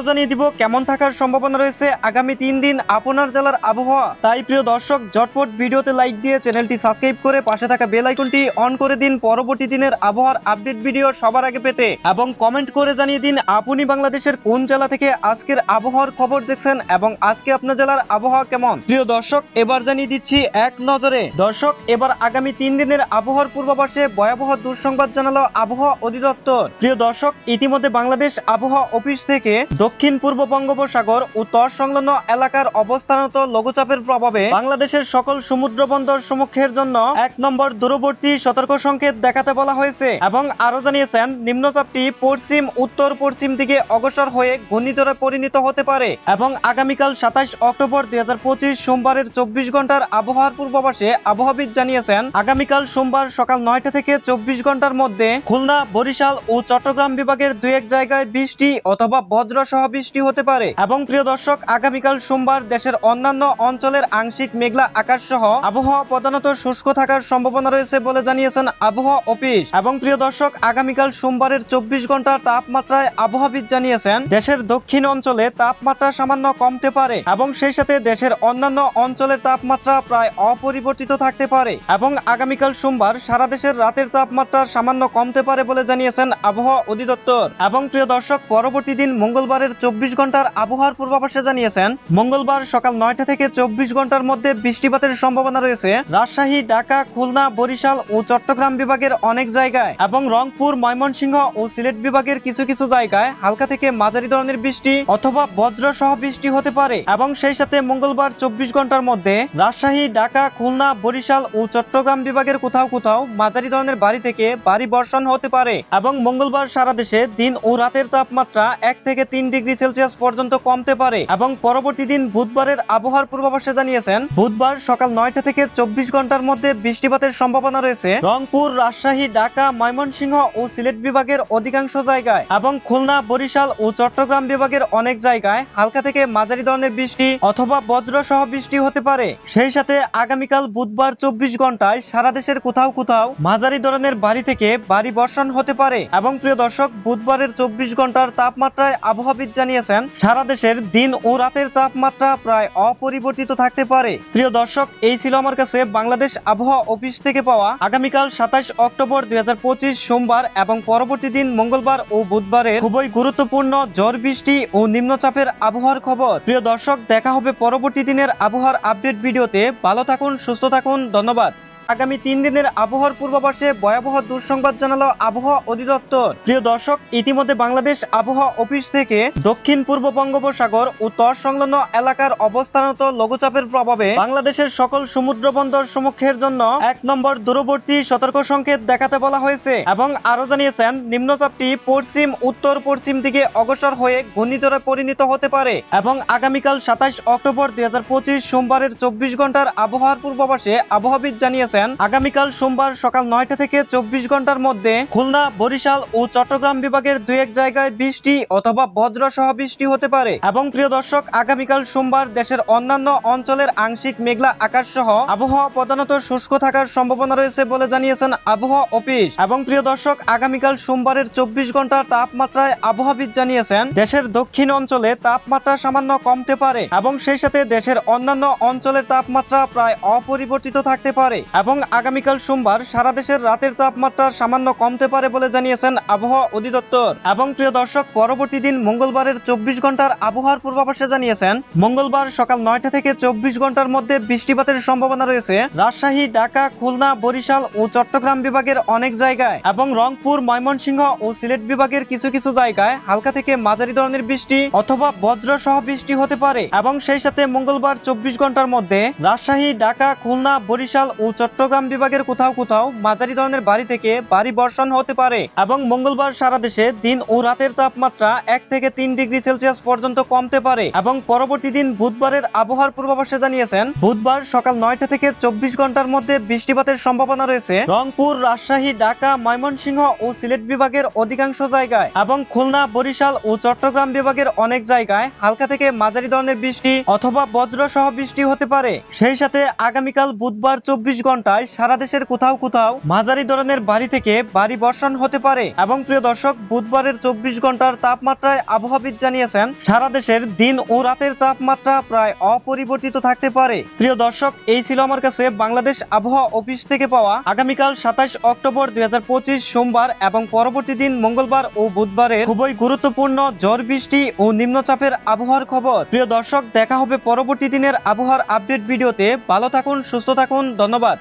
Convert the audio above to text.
জানিয়ে দিব, কেমন থাকার সম্ভাবনা রয়েছে? আগামী তিন দিন আপনার জেলার আবহাওয়া। তাই প্রিয় দর্শক, ঝটপট ভিডিওতে লাইক দিয়ে চ্যানেলটি সাবস্ক্রাইব করে পাশে থাকা বেল আইকনটি অন করে দিন। পরবর্তী দিনের আবহাওয়ার আপডেট ভিডিও সবার আগে পেতে এবং কমেন্ট করে জানিয়ে দিন আপনি বাংলাদেশের কোন জেলা থেকে আজকের আবহাওয়ার খবর দেখছেন এবং আজকে আপনার জেলার আবহাওয়া কেমন? প্রিয় দর্শক, এবার জানিয়ে দিচ্ছি এক নজরে। দর্শক, এবার আগামী তিন দিনের আবহাওয়ার পূর্বাভাসে ভয়াবহ দুঃসংবাদ জানালো আবহাওয়া অধিদপ্তর। প্রিয় দর্শক, ইতিমধ্যে বাংলাদেশ আবহাওয়া অফিস থেকে দক্ষিণ পূর্ব বঙ্গোপসাগর ও তর সংলগ্ন এলাকার অবস্থানত লঘুচাপের প্রভাবে বাংলাদেশের সকল সমুদ্র বন্দর সমুখের জন্য এক নম্বর দূরবর্তী সতর্ক সংকেত দেখাতে বলা হয়েছে এবং আরও জানিয়েছেন, নিম্নচাপটি পশ্চিম, উত্তর, পশ্চিম দিকে অগ্রসর হয়ে ঘূর্ণিঝড়ে পরিণত হতে পারে এবং আগামীকাল সাতাশ অক্টোবর দুই হাজার পঁচিশ সোমবারের চব্বিশ ঘণ্টার আবহাওয়ার পূর্বাভাসে আবহাওয়াবিদ জানিয়েছেন, আগামীকাল সোমবার সকাল নয়টা থেকে চব্বিশ ঘণ্টার মধ্যে খুলনা, বরিশাল ও চট্টগ্রাম বিভাগের দু এক জায়গায় বৃষ্টি অথবা বজ্র সহ বৃষ্টি হতে পারে। এবং প্রিয় দর্শক, আগামীকাল সোমবার দেশের অন্যান্য অঞ্চলের আংশিক মেঘলা আকাশ সহ আবহাওয়া প্রধানত শুষ্ক থাকার সম্ভাবনা রয়েছে বলে জানিয়েছেন আবহাওয়া অফিস। এবং প্রিয় দর্শক, আগামীকাল সোমবারের চব্বিশ ঘণ্টার তাপমাত্রায় আবহাওয়াবিদ জানিয়েছেন, দেশের দক্ষিণ অঞ্চলে তাপমাত্রা সামান্য কমতে পারে এবং সেই সাথে দেশের অন্যান্য অঞ্চলের তাপমাত্রা প্রায় অপরিবর্তিত থাকতে পারে। এবং আগামীকাল সোমবার সারা দেশের রাতের তাপমাত্রা সামান্য কমতে পারে বলে জানিয়েছেন আবহাওয়া অধিদপ্তর। এবং প্রিয় দর্শক, পরবর্তী দিন মঙ্গলবারের চব্বিশ ঘণ্টার আবহাওয়ার পূর্বাভাসে জানিয়েছেন, মঙ্গলবার সকাল নয়টা থেকে চব্বিশ ঘণ্টার মধ্যে বৃষ্টিপাতের সম্ভাবনা রয়েছে। রাজশাহী, ঢাকা, খুলনা, বরিশাল ও চট্টগ্রাম বিভাগের অনেক জায়গায় এবং রংপুর, ময়মনসিংহ ও সিলেট বিভাগের কিছু কিছু জায়গায় হালকা থেকে মাঝারি ধরনের বৃষ্টি অথবা বজ্র সহ বৃষ্টি হতে পারে এবং সেই সাথে মঙ্গলবার চব্বিশ ঘণ্টার মধ্যে রাজশাহী, ঢাকা, খুলনা, বরিশাল ও চট্টগ্রাম বিভাগের কোথাও কোথাও মাঝারি ধরনের বাড়ি থেকে বাড়ি বর্ষণ হতে পারে এবং মঙ্গলবার সারা দেশে দিন ও রাতের তাপমাত্রা এক থেকে তিন ডিগ্রি সেলসিয়াস পর্যন্ত কমতে পারে এবং পরবর্তী দিন বুধবারের আবহাওয়ার পূর্বাভাসে জানিয়েছেন, বুধবার সকাল নয়টা থেকে চব্বিশ ঘণ্টার মধ্যে বৃষ্টিপাতের সম্ভাবনা রয়েছে। রংপুর, রাজশাহী, ঢাকা, ময়মনসিংহ ও সিলেট বিভাগের অধিকাংশ জায়গায় এবং খুলনা, বরিশাল ও চট্টগ্রাম বিভাগের অনেক জায়গায় হালকা থেকে মাঝারি ধরনের বৃষ্টি অথবা বজ্র সহ বৃষ্টি হতে পারে। সেই সাথে আগামীকাল বুধবার চব্বিশ ঘন্টায় সারা দেশের কোথাও কোথাও মাঝারি ধরনের বাড়ি থেকে বাড়ি বর্ষণ হতে পারে। এবং প্রিয় দর্শক, বুধবারের চব্বিশ ঘণ্টার তাপমাত্রায় আবহাওয়াবিদ জানিয়েছেন, সারা দেশের দিন ও রাতের তাপমাত্রা প্রায় অপরিবর্তিত থাকতে পারে। প্রিয় দর্শক, এই ছিল আমার কাছে বাংলাদেশ আবহাওয়া অফিস থেকে পাওয়া আগামীকাল সাতাশ অক্টোবর দুই হাজার পঁচিশ সোমবার এবং পরবর্তী দিন মঙ্গলবার ও বুধবারের খুবই গুরুত্বপূর্ণ ঝড় বৃষ্টি ও নিম্নচাপের আবহাওয়ার খবর। প্রিয় দর্শক, দেখা হবে পরবর্তী দিনের আবহাওয়ার আপডেট ভিডিওতে। ভালো থাকুন, সুস্থ থাকুন, ধন্যবাদ। আগামী তিন দিনের আবহাওয়ার পূর্বাভাসে ভয়াবহ দুঃসংবাদ জানালো আবহাওয়া অধিদপ্তর। প্রিয় দর্শক, ইতিমধ্যে বাংলাদেশ আবহাওয়া অফিস থেকে দক্ষিণ পূর্ব বঙ্গোপসাগর ও তর সংলগ্ন এলাকার অবস্থানত লঘুচাপের প্রভাবে বাংলাদেশের সকল সমুদ্র বন্দর সমুখের জন্য এক নম্বর দূরবর্তী সতর্ক সংকেত দেখাতে বলা হয়েছে এবং আরও জানিয়েছেন, নিম্নচাপটি পশ্চিম, উত্তর, পশ্চিম দিকে অগ্রসর হয়ে ঘূর্ণিঝড়ে পরিণত হতে পারে এবং আগামীকাল সাতাশ অক্টোবর দুই হাজার পঁচিশ সোমবারের চব্বিশ ঘণ্টার আবহাওয়ার পূর্বাভাসে আবহাওয়াবিদ জানিয়েছেন, আগামীকাল সোমবার সকাল নয়টা থেকে চব্বিশ ঘণ্টার মধ্যে খুলনা, বরিশাল ও চট্টগ্রাম বিভাগের দুই এক জায়গায় বৃষ্টি অথবা বজ্র সহ বৃষ্টি হতে পারে। এবং প্রিয় দর্শক, আগামীকাল সোমবার দেশের অন্যান্য অঞ্চলের আংশিক মেঘলা আকাশ সহ আবহাওয়া প্রধানত শুষ্ক থাকার সম্ভাবনা রয়েছে বলে জানিয়েছেন আবহাওয়া অফিস। এবং প্রিয় দর্শক, আগামীকাল সোমবারের চব্বিশ ঘণ্টার তাপমাত্রায় আবহাওয়াবিদ জানিয়েছেন, দেশের দক্ষিণ অঞ্চলে তাপমাত্রা সামান্য কমতে পারে এবং সেই সাথে দেশের অন্যান্য অঞ্চলের তাপমাত্রা প্রায় অপরিবর্তিত থাকতে পারে। এবং আগামীকাল সোমবার সারা দেশের রাতের তাপমাত্রা সামান্য কমতে পারে বলে জানিয়েছেন আবহাওয়া অধিদপ্তর। এবং প্রিয় দর্শক, পরবর্তী দিন মঙ্গলবারের চব্বিশ ঘণ্টার আবহাওয়ার পূর্বাভাসে জানিয়েছেন, মঙ্গলবার সকাল নয়টা থেকে চব্বিশ ঘণ্টার মধ্যে বৃষ্টিপাতের সম্ভাবনা রয়েছে। রাজশাহী, ঢাকা, খুলনা, বরিশাল ও চট্টগ্রাম বিভাগের অনেক জায়গায় এবং রংপুর, ময়মনসিংহ ও সিলেট বিভাগের কিছু কিছু জায়গায় হালকা থেকে মাঝারি ধরনের বৃষ্টি অথবা বজ্র সহ বৃষ্টি হতে পারে। এবং সেই সাথে মঙ্গলবার চব্বিশ ঘণ্টার মধ্যে রাজশাহী, ঢাকা, খুলনা, বরিশাল ও চট্টগ্রাম বিভাগের কোথাও কোথাও মাঝারি ধরনের বাড়ি থেকে বাড়ি বর্ষণ হতে পারে এবং মঙ্গলবার সারা দেশে দিন ও রাতের তাপমাত্রা এক থেকে তিন ডিগ্রি সেলসিয়াস পর্যন্ত কমতে পারে এবং পরবর্তী দিন বুধবারের আবহাওয়ার পূর্বাভাসে জানিয়েছেন, বুধবার সকাল নয়টা থেকে চব্বিশ ঘণ্টার মধ্যে বৃষ্টিপাতের সম্ভাবনা রয়েছে। রংপুর, রাজশাহী, ঢাকা, ময়মনসিংহ ও সিলেট বিভাগের অধিকাংশ জায়গায় এবং খুলনা, বরিশাল ও চট্টগ্রাম বিভাগের অনেক জায়গায় হালকা থেকে মাঝারি ধরনের বৃষ্টি অথবা বজ্র সহ বৃষ্টি হতে পারে। সেই সাথে আগামীকাল বুধবার চব্বিশ ঘণ্টা ঘন্টায় সারা দেশের কোথাও কোথাও মাঝারি ধরনের বাড়ি থেকে বাড়ি বর্ষণ হতে পারে। এবং প্রিয় দর্শক, বুধবারের চব্বিশ ঘণ্টার তাপমাত্রায় আবহাওয়াবিদ জানিয়েছেন, সারা দেশের দিন ও রাতের তাপমাত্রা প্রায় অপরিবর্তিত থাকতে পারে। প্রিয় দর্শক, এই ছিল আমার কাছে বাংলাদেশ আবহাওয়া অফিস থেকে পাওয়া আগামীকাল সাতাশ অক্টোবর দুই হাজার পঁচিশ সোমবার এবং পরবর্তী দিন মঙ্গলবার ও বুধবারের খুবই গুরুত্বপূর্ণ ঝড় বৃষ্টি ও নিম্নচাপের আবহাওয়ার খবর। প্রিয় দর্শক, দেখা হবে পরবর্তী দিনের আবহাওয়ার আপডেট ভিডিওতে। ভালো থাকুন, সুস্থ থাকুন, ধন্যবাদ।